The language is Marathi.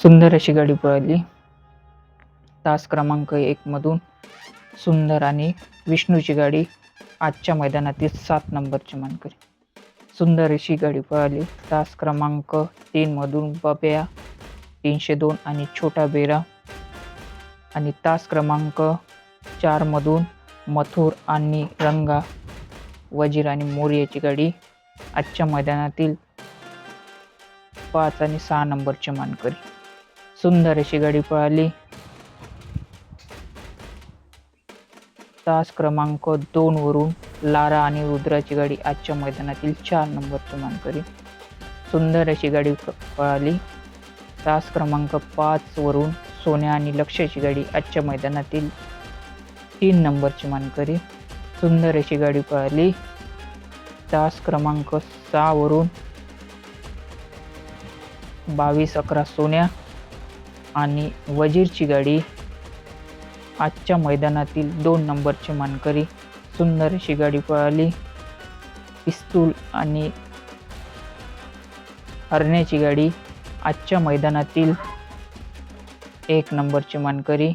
सुंदर अशी गाडी पळाली. तास क्रमांक एकमधून सुंदर आणि विष्णूची गाडी आजच्या मैदानातील सात नंबरची मानकरी. सुंदर अशी गाडी पळाली. तास क्रमांक तीनमधून बब्या तीनशे दोन आणि छोटा बेरा. आणि तास क्रमांक चारमधून मथुर आणि रंगा वजीर आणि मोर्याची गाडी आजच्या मैदानातील पाच आणि सहा नंबरची मानकरी. सुंदर अशी गाडी पळाली. तास क्रमांक दोन वरून लारा आणि रुद्राची गाडी आजच्या मैदानातील चार नंबरची क्रमांकरी सुंदर अशी गाडी प- पळाली. तास क्रमांक पाच वरून सोन्या आणि लक्ष्याची गाडी आजच्या मैदानातील तीन नंबरची मानकरी सुंदर अशी गाडी पळाली. तास क्रमांक सहावरून बावीस अकरा सोन्या आणि वजीरची गाडी आजच्या मैदानातील दोन नंबरची मानकरी सुंदर अशी गाडी पळाली. पिस्तूल आणि हरण्याची गाडी आजच्या मैदानातील एक नंबरची मानकरी